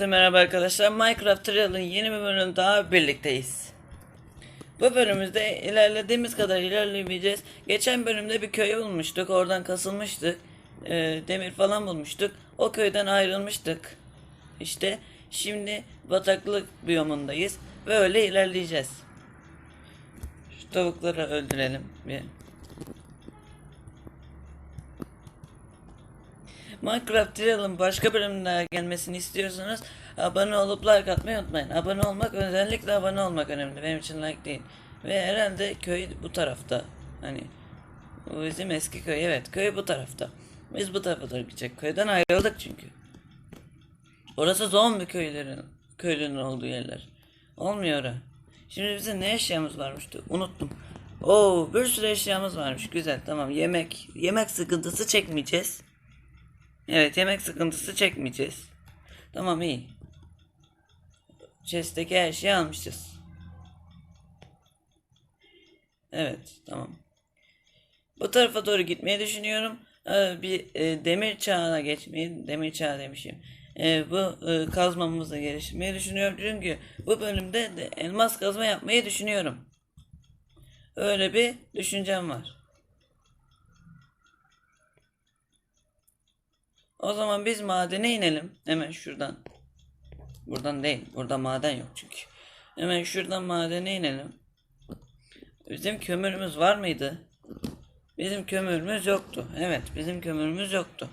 Hepinize merhaba arkadaşlar. Minecraft Trial'ın yeni bir bölümünde daha birlikteyiz. Bu bölümümüzde ilerlediğimiz kadar ilerleyeceğiz. Geçen bölümde bir köy bulmuştuk. Oradan kasılmıştık. Ee, demir falan bulmuştuk. O köyden ayrılmıştık. İşte şimdi bataklık biyomundayız. Ve öyle ilerleyeceğiz. Şu tavukları öldürelim bir. Minecraft Trial'ın başka bölümüne gelmesini istiyorsanız abone olup like atmayı unutmayın. Abone olmak özellikle abone olmak önemli. Benim için like değil. Ve herhalde köy bu tarafta. Hani bu bizim eski köy. Evet köy bu tarafta. Biz bu tarafa doğru gidecek. Köyden ayrıldık çünkü. Orası zombi köylerin köylünün olduğu yerler. Olmuyor orası. Şimdi bizim ne eşyamız varmıştı? Unuttum. Oo bir sürü eşyamız varmış. Güzel tamam. Yemek yemek sıkıntısı çekmeyeceğiz. Evet yemek sıkıntısı çekmeyeceğiz. Tamam iyi. Chest'teki her şeyi almışız. Evet tamam. Bu tarafa doğru gitmeyi düşünüyorum. Ee, bir e, demir çağına geçmeyi, demir çağı demişim. Ee, bu e, kazmamızı geliştirmeyi düşünüyorum. Çünkü bu bölümde de elmas kazma yapmayı düşünüyorum. Öyle bir düşüncem var. O zaman biz madene inelim. Hemen şuradan. Buradan değil. Burada maden yok çünkü. Hemen şuradan madene inelim. Bizim kömürümüz var mıydı? Bizim kömürümüz yoktu. Evet bizim kömürümüz yoktu.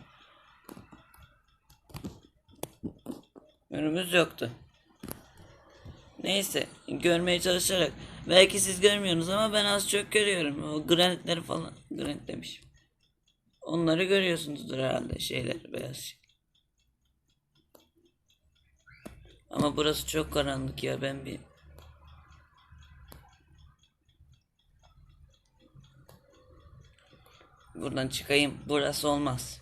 Kömürümüz yoktu. Neyse görmeye çalışarak. Belki siz görmüyorsunuz ama ben az çok görüyorum. O granitleri falan. Granit demişim. Onları görüyorsunuzdur herhalde şeyler beyaz şey. Ama burası çok karanlık ya ben bir Buradan çıkayım. Burası olmaz.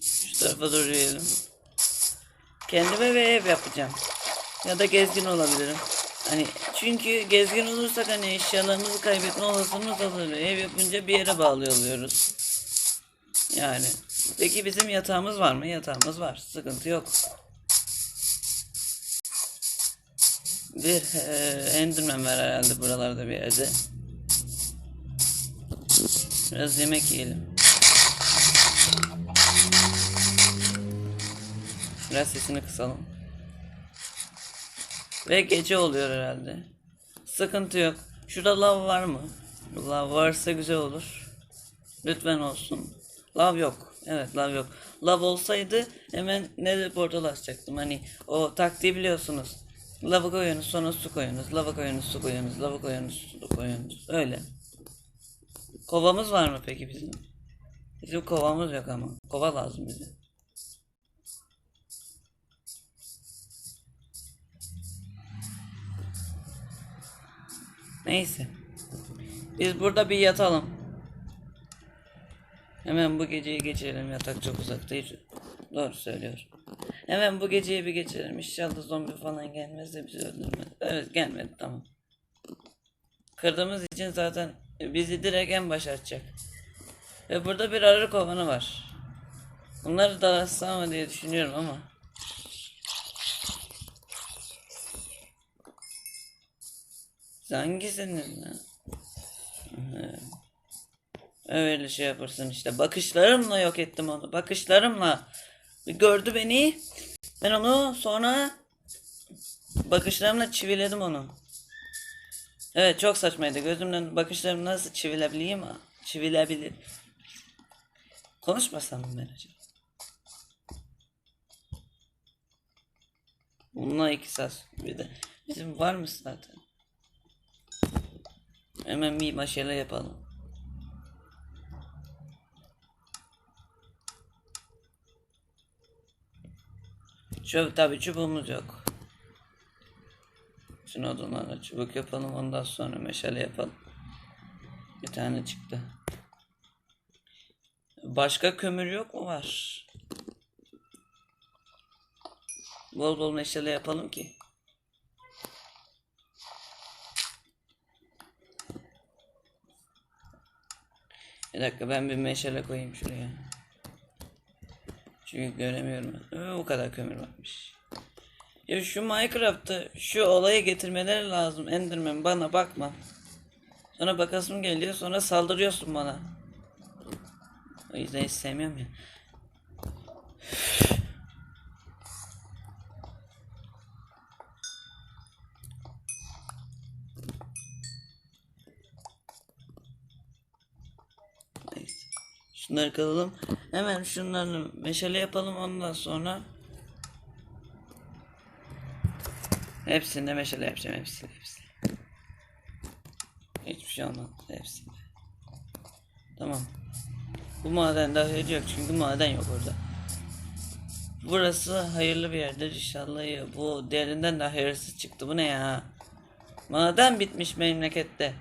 Şu tarafa doğru. Kendime bir ev yapacağım. Ya da gezgin olabilirim. Hani çünkü gezgin olursak hani eşyalarımızı kaybetme olasılığımız olur. Ev yapınca bir yere bağlı oluyoruz. Yani. Peki bizim yatağımız var mı? Yatağımız var. Sıkıntı yok. Bir e, Enderman var herhalde buralarda bir yerde. Biraz yemek yiyelim. Biraz sesini kısalım. Ve gece oluyor herhalde. Sıkıntı yok. Şurada lav var mı? Lav varsa güzel olur. Lütfen olsun. Lav yok. Evet lav yok. Lav olsaydı hemen nether portal açacaktım. Hani o taktiği biliyorsunuz. Lavı koyuyorsunuz sonra su koyuyorsunuz. Lava koyuyorsunuz su koyuyorsunuz. Lava koyuyorsunuz su koyuyorsunuz. Öyle. Kovamız var mı peki bizim? Bizim kovamız yok ama. Kova lazım bize. Neyse. Biz burada bir yatalım. Hemen bu geceyi geçirelim. Yatak çok uzak değil. Doğru söylüyor. Hemen bu geceyi bir geçirelim. İnşallah zombi falan gelmez de bizi öldürmez. Evet gelmedi tamam. Kırdığımız için zaten bizi direkt en başa atacak. Ve burada bir arı kovanı var. Bunları da atsam mı diye düşünüyorum ama. Hangisinin lan? Öyle şey yaparsın işte. Bakışlarımla yok ettim onu. Bakışlarımla. Bir gördü beni. Ben onu sonra bakışlarımla çiviledim onu. Evet çok saçmaydı. Gözümden bakışlarımı nasıl çivilebileyim? Çivilebilir. Konuşmasam mı ben acaba? Bununla iki saat bir de. Bizim var mı zaten? Hemen bir maşale yapalım. Çöp tabi çubuğumuz yok. Şimdi odunlarla çubuk yapalım ondan sonra meşale yapalım. Bir tane çıktı. Başka kömür yok mu var? Bol bol meşale yapalım ki. Bir dakika ben bir meşale koyayım şuraya. Çünkü göremiyorum. Ee, o kadar kömür varmış. Ya şu Minecraft'ta şu olayı getirmeleri lazım. Enderman bana bakma. Sonra bakasım geliyor sonra saldırıyorsun bana. O yüzden hiç sevmiyorum ya. Şunları kazalım. Hemen şunları meşale yapalım ondan sonra Hepsinde meşale yapacağım hepsini hepsini. Hiçbir şey olmaz hepsinde. Tamam. Bu maden daha yok çünkü maden yok orada. Burası hayırlı bir yerdir inşallah ya. Bu derinden de hayırsız çıktı. Bu ne ya? Maden bitmiş memlekette.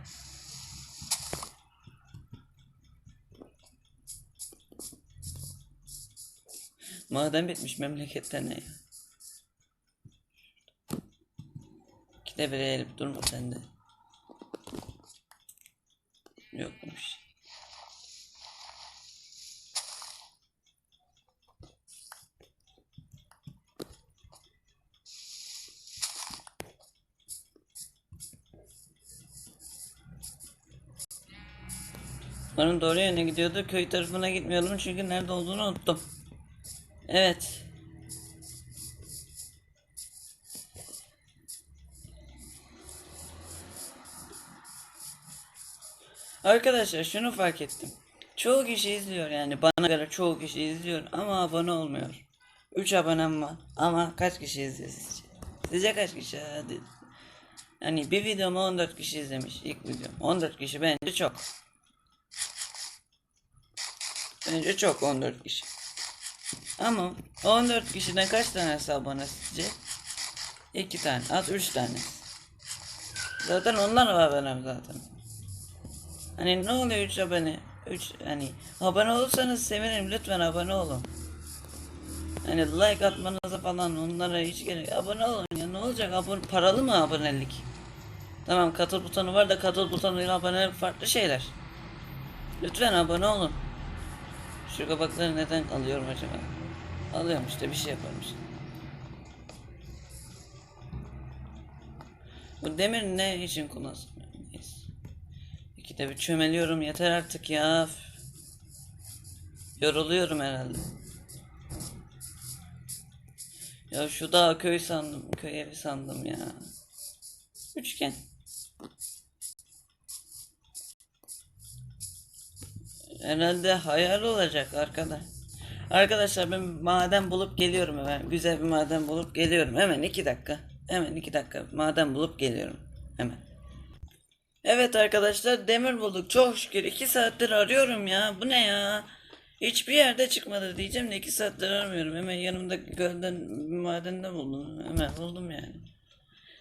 Maden bitmiş memlekette ne ya? İkide bir eğilip durma sen de. Yokmuş. Umarım doğru yöne gidiyordu. Köy tarafına gitmiyordum çünkü nerede olduğunu unuttum. Evet. Arkadaşlar şunu fark ettim. Çoğu kişi izliyor yani bana göre çoğu kişi izliyor ama abone olmuyor. 3 abonem var ama kaç kişi izliyor sizce? Sizce kaç kişi hadi. Yani bir videomu 14 kişi izlemiş ilk videom. 14 kişi bence çok. Bence çok 14 kişi. Ama 14 kişiden kaç tanesi abone sizce? 2 tane, az 3 tane. Zaten onlar abonem zaten. Hani ne oluyor 3 abone? 3 hani abone olursanız sevinirim lütfen abone olun. Hani like atmanıza falan onlara hiç gerek abone olun ya ne olacak abone paralı mı abonelik? Tamam katıl butonu var da katıl butonuyla abonelik farklı şeyler. Lütfen abone olun. Şu kabakları neden alıyorum acaba? Alıyorum işte bir şey yaparım işte. Bu demir ne için kullansın? Neyse. İkide bir çömeliyorum yeter artık ya. Yoruluyorum herhalde. Ya şu dağ köy sandım, köy evi sandım ya. Üçgen. Herhalde hayal olacak arkadaş. Arkadaşlar ben maden bulup geliyorum hemen. Güzel bir maden bulup geliyorum. Hemen iki dakika. Hemen iki dakika maden bulup geliyorum. Hemen. Evet arkadaşlar demir bulduk. Çok şükür iki saattir arıyorum ya. Bu ne ya? Hiçbir yerde çıkmadı diyeceğim de iki saattir aramıyorum. Hemen yanımda gölden madende buldum. Hemen buldum yani.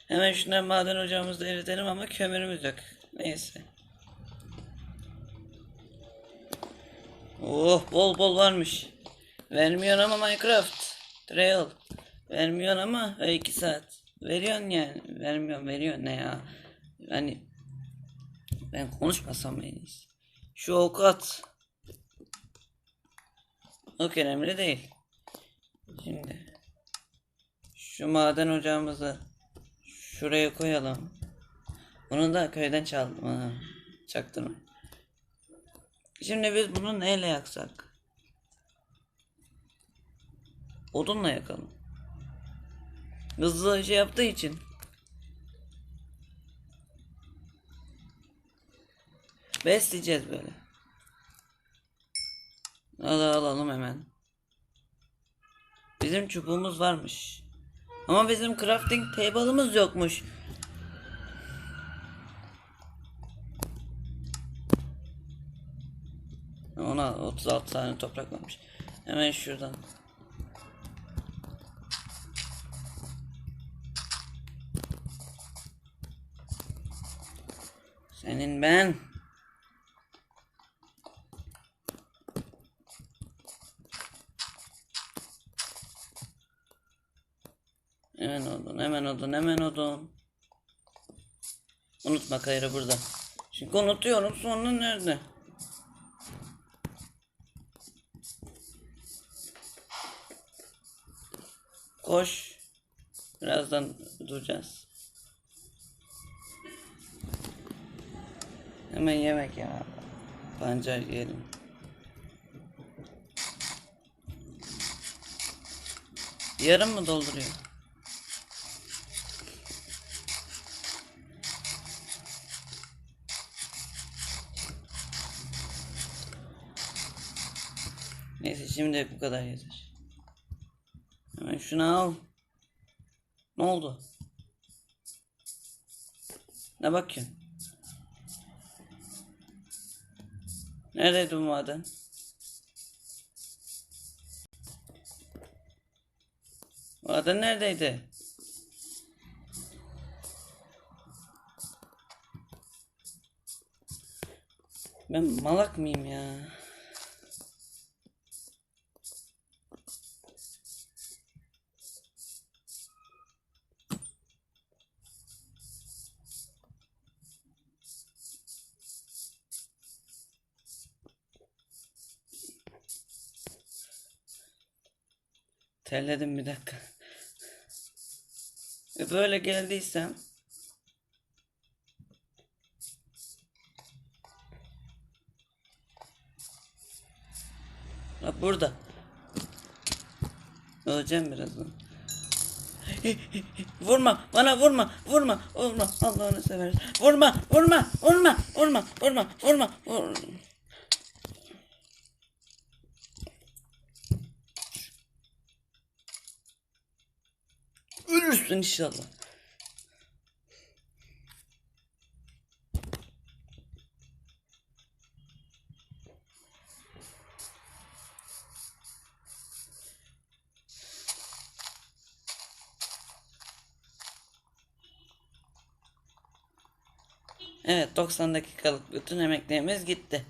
Hemen şunları maden ocağımızda eritelim ama kömürümüz yok. Neyse. Oh bol bol varmış. Vermiyor ama Minecraft. Trail. Vermiyor ama e, iki saat. Veriyorsun yani. Vermiyor veriyor ne ya. Yani ben konuşmasam en iyisi. Şu oku at. Ok önemli değil. Şimdi şu maden ocağımızı şuraya koyalım. Bunu da köyden çaldım. Ha. Şimdi biz bunu neyle yaksak? Odunla yakalım. Hızlı şey yaptığı için. Besleyeceğiz böyle. Al alalım hemen. Bizim çubuğumuz varmış. Ama bizim crafting table'ımız yokmuş. Ona 36 tane toprak varmış. Hemen şuradan. Senin ben. Hemen odun, hemen odun, hemen odun. Unutma Kayra burada. Çünkü unutuyorum sonra nerede? Koş. Birazdan duracağız. Hemen yemek ya. Pancar yiyelim. Yarım mı dolduruyor? Neyse şimdi bu kadar yeter. Hemen şunu al. Ne oldu? Ne bakıyorsun? Neredeydi bu maden? Maden neredeydi? Ben malak mıyım ya? Terledim bir dakika. E böyle geldiysem Bak burada. Öleceğim birazdan. vurma, bana vurma, vurma, vurma. Allah'ını seversen. Vurma, vurma, vurma, vurma, vurma, vurma, vurma. Ölürsün inşallah. Evet 90 dakikalık bütün emeklerimiz gitti.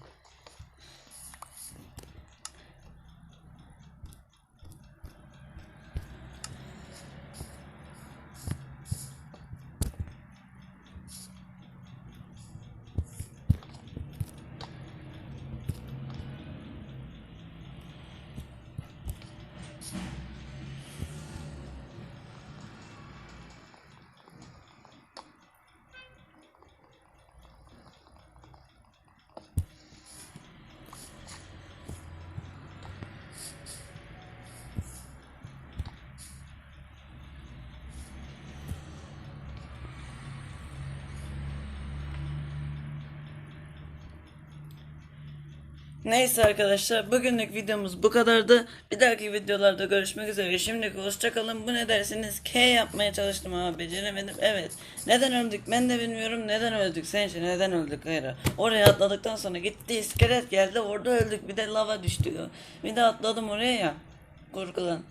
Neyse arkadaşlar bugünlük videomuz bu kadardı. Bir dahaki videolarda görüşmek üzere. Şimdilik hoşçakalın. Bu ne dersiniz? K yapmaya çalıştım ama beceremedim. Evet. Neden öldük ben de bilmiyorum. Neden öldük? Sen için neden öldük? Hayır. Oraya atladıktan sonra gitti iskelet geldi. Orada öldük. Bir de lava düştü. Bir de atladım oraya ya. Korkudan.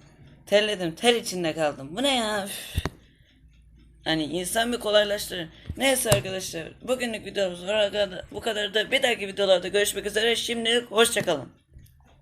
Terledim. Ter içinde kaldım. Bu ne ya? Üf. Hani insan bir kolaylaştırır. Neyse arkadaşlar bugünlük videomuz. Bu kadar da bir dahaki videolarda görüşmek üzere. Şimdilik hoşçakalın.